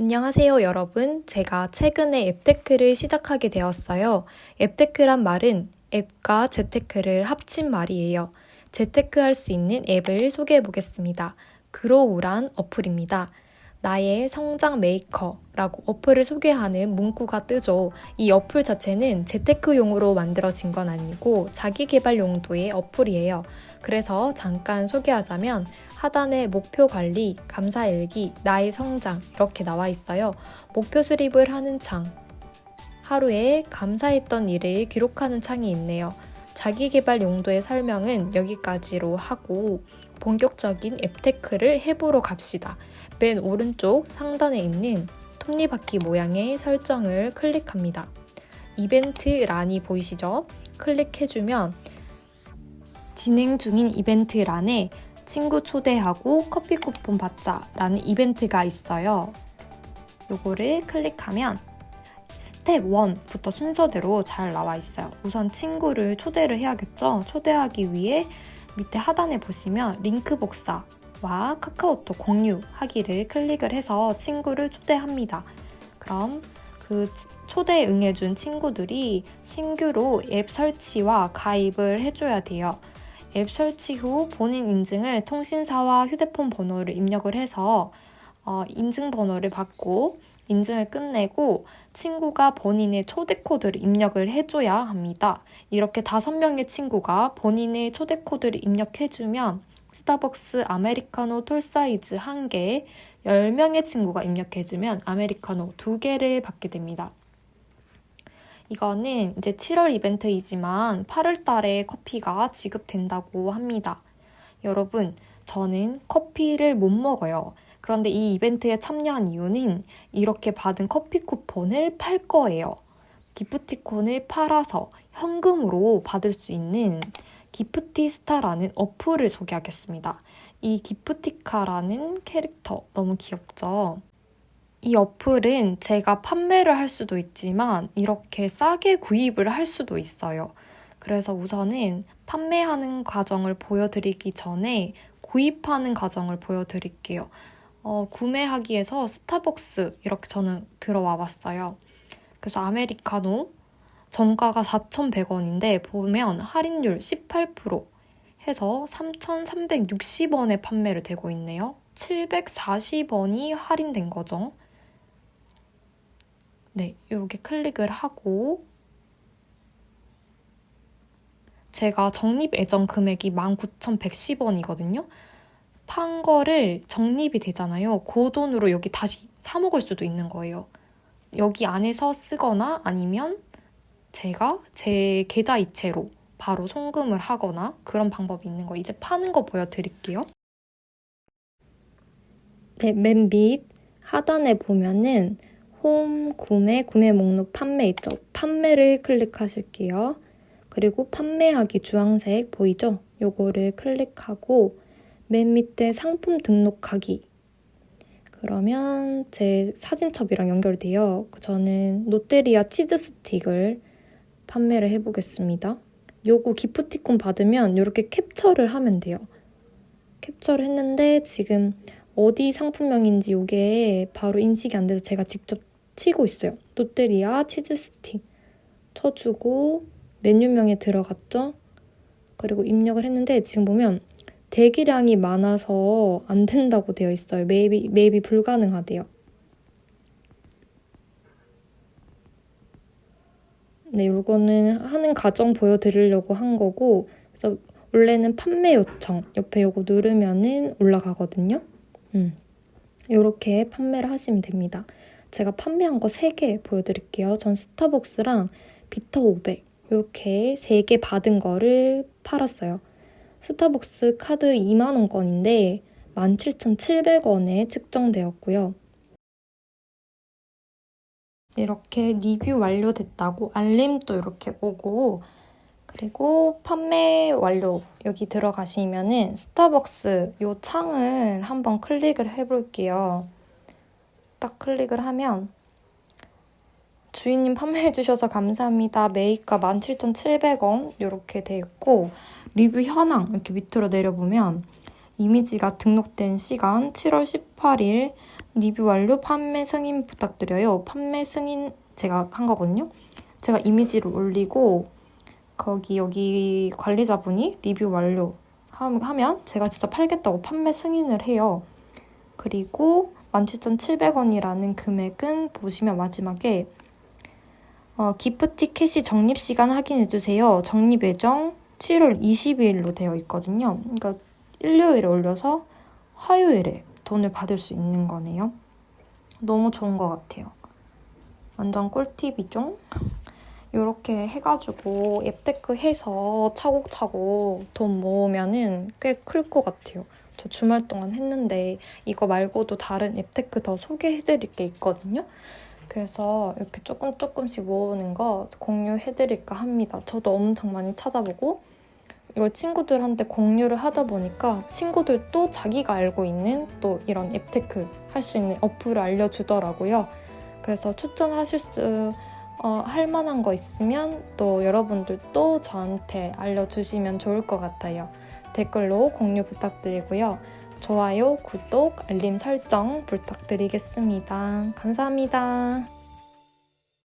안녕하세요, 여러분. 제가 최근에 앱테크를 시작하게 되었어요. 앱테크란 말은 앱과 재테크를 합친 말이에요. 재테크 할 수 있는 앱을 소개해 보겠습니다. 그로우란 어플입니다. 나의 성장 메이커라고 어플을 소개하는 문구가 뜨죠. 이 어플 자체는 재테크용으로 만들어진 건 아니고 자기 개발 용도의 어플이에요. 그래서 잠깐 소개하자면 하단에 목표 관리, 감사 일기, 나의 성장 이렇게 나와 있어요. 목표 수립을 하는 창. 하루에 감사했던 일을 기록하는 창이 있네요. 자기 개발 용도의 설명은 여기까지로 하고 본격적인 앱테크를 해보러 갑시다. 맨 오른쪽 상단에 있는 톱니바퀴 모양의 설정을 클릭합니다. 이벤트 란이 보이시죠? 클릭해주면 진행 중인 이벤트 란에 친구 초대하고 커피 쿠폰 받자 라는 이벤트가 있어요. 요거를 클릭하면 스텝 1부터 순서대로 잘 나와 있어요. 우선 친구를 초대를 해야겠죠? 초대하기 위해 밑에 하단에 보시면 링크 복사와 카카오톡 공유하기를 클릭을 해서 친구를 초대합니다. 그럼 그 초대에 응해준 친구들이 신규로 앱 설치와 가입을 해줘야 돼요. 앱 설치 후 본인 인증을 통신사와 휴대폰 번호를 입력을 해서 어, 인증 번호를 받고 인증을 끝내고 친구가 본인의 초대 코드를 입력을 해줘야 합니다. 이렇게 다섯 명의 친구가 본인의 초대 코드를 입력해주면 스타벅스 아메리카노 톨 사이즈 한 개, 10명의 친구가 입력해주면 아메리카노 두 개를 받게 됩니다. 이거는 이제 7월 이벤트이지만 8월 달에 커피가 지급된다고 합니다. 여러분, 저는 커피를 못 먹어요. 그런데 이 이벤트에 참여한 이유는 이렇게 받은 커피 쿠폰을 팔 거예요. 기프티콘을 팔아서 현금으로 받을 수 있는 기프티스타라는 어플을 소개하겠습니다. 이 기프티카라는 캐릭터 너무 귀엽죠? 이 어플은 제가 판매를 할 수도 있지만 이렇게 싸게 구입을 할 수도 있어요. 그래서 우선은 판매하는 과정을 보여드리기 전에 구입하는 과정을 보여드릴게요. 어, 구매하기에서 스타벅스 이렇게 저는 들어와 봤어요. 그래서 아메리카노 정가가 4,100원인데 보면 할인율 18% 해서 3,360원에 판매를 되고 있네요. 740원이 할인된 거죠. 네, 이렇게 클릭을 하고 제가 적립 예정 금액이 19,110원이거든요. 판 거를 적립이 되잖아요. 그 돈으로 여기 다시 사 먹을 수도 있는 거예요. 여기 안에서 쓰거나 아니면 제가 제 계좌 이체로 바로 송금을 하거나 그런 방법이 있는 거 이제 파는 거 보여드릴게요. 네, 맨 밑 하단에 보면은 홈, 구매, 구매 목록, 판매 있죠? 판매를 클릭하실게요. 그리고 판매하기 주황색 보이죠? 요거를 클릭하고 맨 밑에 상품 등록하기 그러면 제 사진첩이랑 연결돼요. 저는 롯데리아 치즈 스틱을 판매를 해보겠습니다. 요거 기프티콘 받으면 이렇게 캡처를 하면 돼요. 캡처를 했는데 지금 어디 상품명인지 이게 바로 인식이 안 돼서 제가 직접 치고 있어요. 롯데리아 치즈 스틱 쳐주고 메뉴명에 들어갔죠? 그리고 입력을 했는데 지금 보면 대기량이 많아서 안 된다고 되어 있어요. 매입이, 매입이 불가능하대요. 네, 이거는 하는 과정 보여드리려고 한 거고 그래서 원래는 판매 요청 옆에 요거 누르면은 올라가거든요. 음, 이렇게 판매를 하시면 됩니다. 제가 판매한 거 3개 보여드릴게요. 전 스타벅스랑 비터 500 이렇게 3개 받은 거를 팔았어요. 스타벅스 카드 2만원권인데 17,700원에 측정되었고요. 이렇게 리뷰 완료됐다고 알림도 이렇게 오고 그리고 판매 완료 여기 들어가시면은 스타벅스 요 창을 한번 클릭을 해볼게요. 딱 클릭을 하면 주인님 판매해 주셔서 감사합니다. 매입가 17,700원 이렇게 돼 있고 리뷰 현황 이렇게 밑으로 내려보면 이미지가 등록된 시간 7월 18일 리뷰 완료 판매 승인 부탁드려요. 판매 승인 제가 한 거거든요. 제가 이미지를 올리고 거기 여기 관리자분이 리뷰 완료 함- 하면 제가 진짜 팔겠다고 판매 승인을 해요. 그리고 17,700원이라는 금액은 보시면 마지막에 어, 기프티 캐시 적립 시간 확인해 주세요. 적립 예정 7월 22일로 되어 있거든요. 그러니까 일요일에 올려서 화요일에 돈을 받을 수 있는 거네요. 너무 좋은 것 같아요. 완전 꿀팁이죠? 이렇게 해가지고 앱테크 해서 차곡차곡 돈 모으면은 꽤 클 것 같아요. 저 주말 동안 했는데 이거 말고도 다른 앱테크 더 소개해드릴 게 있거든요. 그래서 이렇게 조금 조금씩 모으는 거 공유해드릴까 합니다. 저도 엄청 많이 찾아보고 이걸 친구들한테 공유를 하다 보니까 친구들도 자기가 알고 있는 또 이런 앱테크 할 수 있는 어플을 알려주더라고요. 그래서 추천하실 수 어, 할 만한 거 있으면 또 여러분들도 저한테 알려주시면 좋을 것 같아요. 댓글로 공유 부탁드리고요. 좋아요, 구독, 알림 설정 부탁드리겠습니다. 감사합니다.